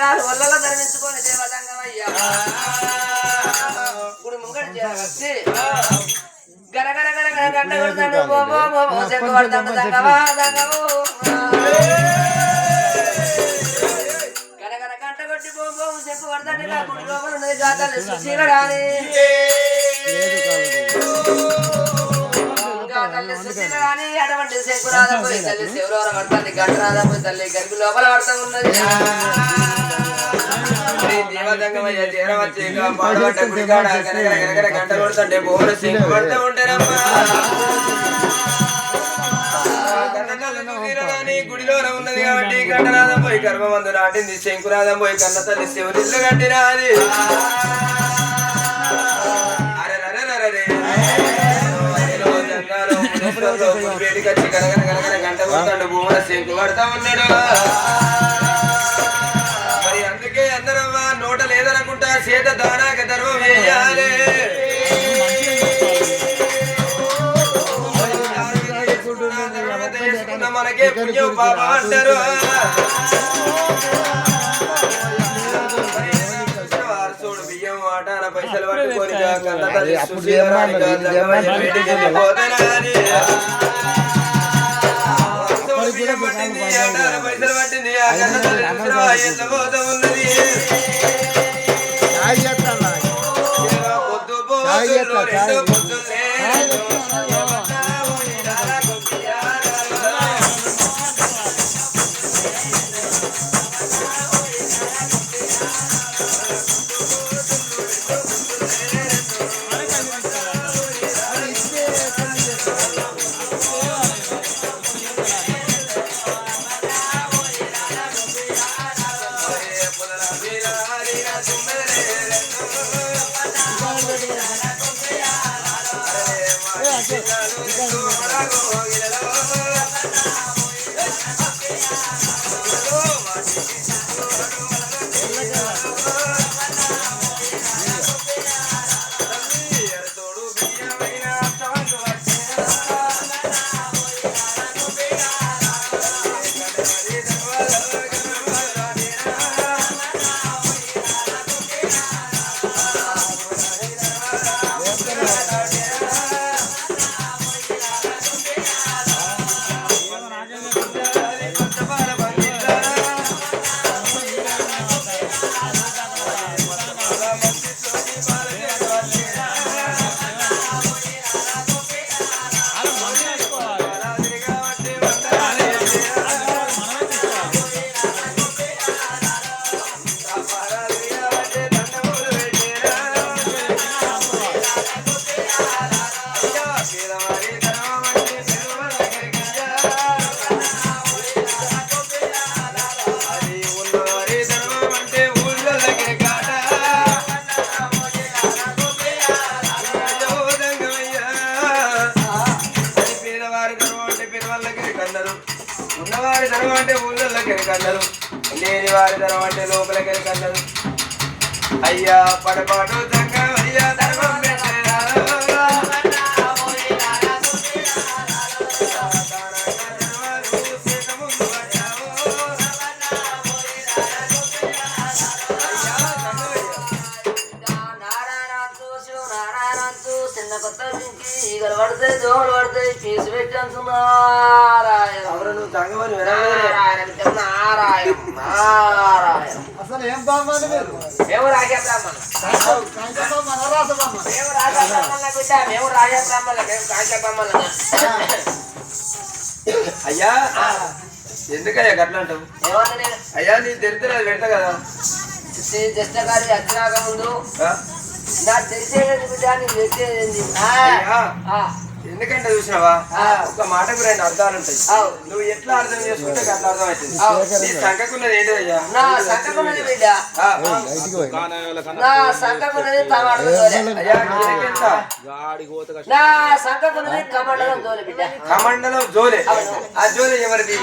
దండాలు వల్ల ధరించుకొని దేవదంగమయ్యా ఇప్పుడు ముంగడి చేరవచ్చి గరగర గరగర గంట కొడతాడు బో బో బో బో చెక్కు పడతాడు దంగవా దంగవో గరగర గంట కొట్టి బో బో చెక్కు పడతాడు నా గుడి లోపల ఉన్నది గాతాలు అటువంటి చెక్కు రాదా పోయి తల్లి రాదా పోయి తల్లి గరికి లోపల పడతా ఉన్నది దేవదంగమయ్య పాడబడ్డ గుడికాడ గంట కొడుతుంటే బోరు సింగు పడుతూ ఉంటారమ్మా ఉన్నది కాబట్టి గంటనాదం పోయి గర్భమందు నాటింది శంకునాథం పోయి కన్న తల్లి శివునిల్లు కట్టినాది అరెరెరెరెరె. అయ్యో జంగాలో గంట కొడతాడు భూముల శంకు పడతా ఉన్నాడు. చేత దానాక ధర్మం వేయాలి మనకే పుణ్యం పాప అంటారు పైసలు పట్టుకొని పైసలు పట్టింది, ఆ ఉన్నది. రెండు la la la. ఉన్నవారి ధనం అంటే ఊళ్ళోకి కన్నారు లేని వారి ధనం అంటే లోపలికి కన్నారు అయ్యా పడపాటు చక్క చిన్న కొత్త ఈగలు పడతాయి దోమలు పడతాయి పీసు పెట్టి అంటున్నారాయణ అసలు ఏం బామ్మని మీరు? మేము రాజా బ్రాహ్మణ మేము రాజా బ్రాహ్మణ బిడ్డ మేము రాజా బ్రాహ్మణ మేము కాంచా బ్రాహ్మణ అయ్యా ఎందుకయ్యా గట్ల అంటావు? అయ్యా నీ దరిద్రం అది పెడతా కదా. జస్ట గారి వచ్చినాక ముందు ఆ? నాకు తెలిసేది బిడ్డ నీకు తెలిసేది అయ్యా ఎందుకంటే చూసినావా? ఆ. ఒక మాటకు రెండు అర్థాలు ఉంటాయి. నువ్వు ఎట్లా అర్థం చేసుకుంటే అట్లా అర్థం అవుతుంది అవు. నీ సంకకున్నది ఏంటయ్యా నా సంకకున్నది బిడ్డ? నా? నా బిడ్డ? కమండలం జోలే. ఆ జోలే ఎవరిది?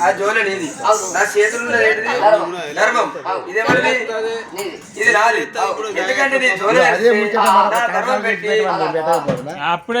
ఆ జోలే నీది. నా చేతులు ఏంటిది? ధర్మం. ఇది ఎవరిది? ఇది నాది. ఎందుకంటే నీ జోలే నా ధర్మం పెట్టి అప్పుడే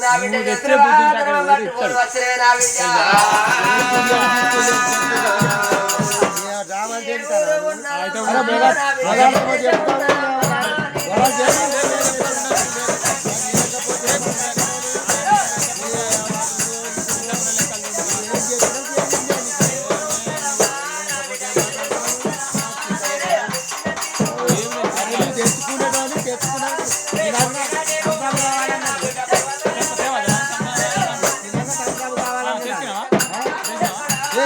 నా బిడ్డ చంద్రబాబు పట్టుకొని వచ్చే నా బిడ్డ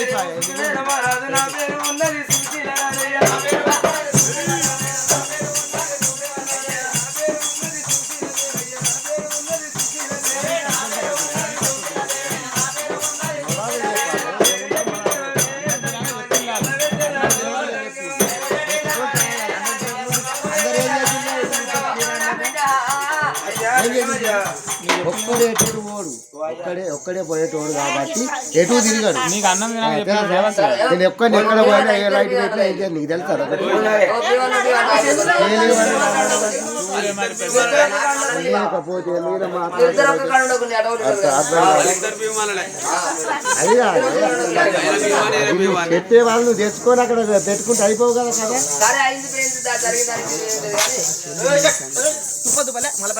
మహారాజు నా పేరు ఉన్నది ఒక్కడే ఒక్కడే ఒక్కడే పోయేటోడు కాబట్టి ఎటు తిరిగాడు? నీకు అన్నం నేను ఒక్కడిని ఎక్కడ పోయినా ఏ లైట్ పెట్టినా ఏం నీకు తెలుసా లేకపోతే వాళ్ళు తెచ్చుకొని అక్కడ పెట్టుకుంటే అయిపోవు కదా కదా? మళ్ళీ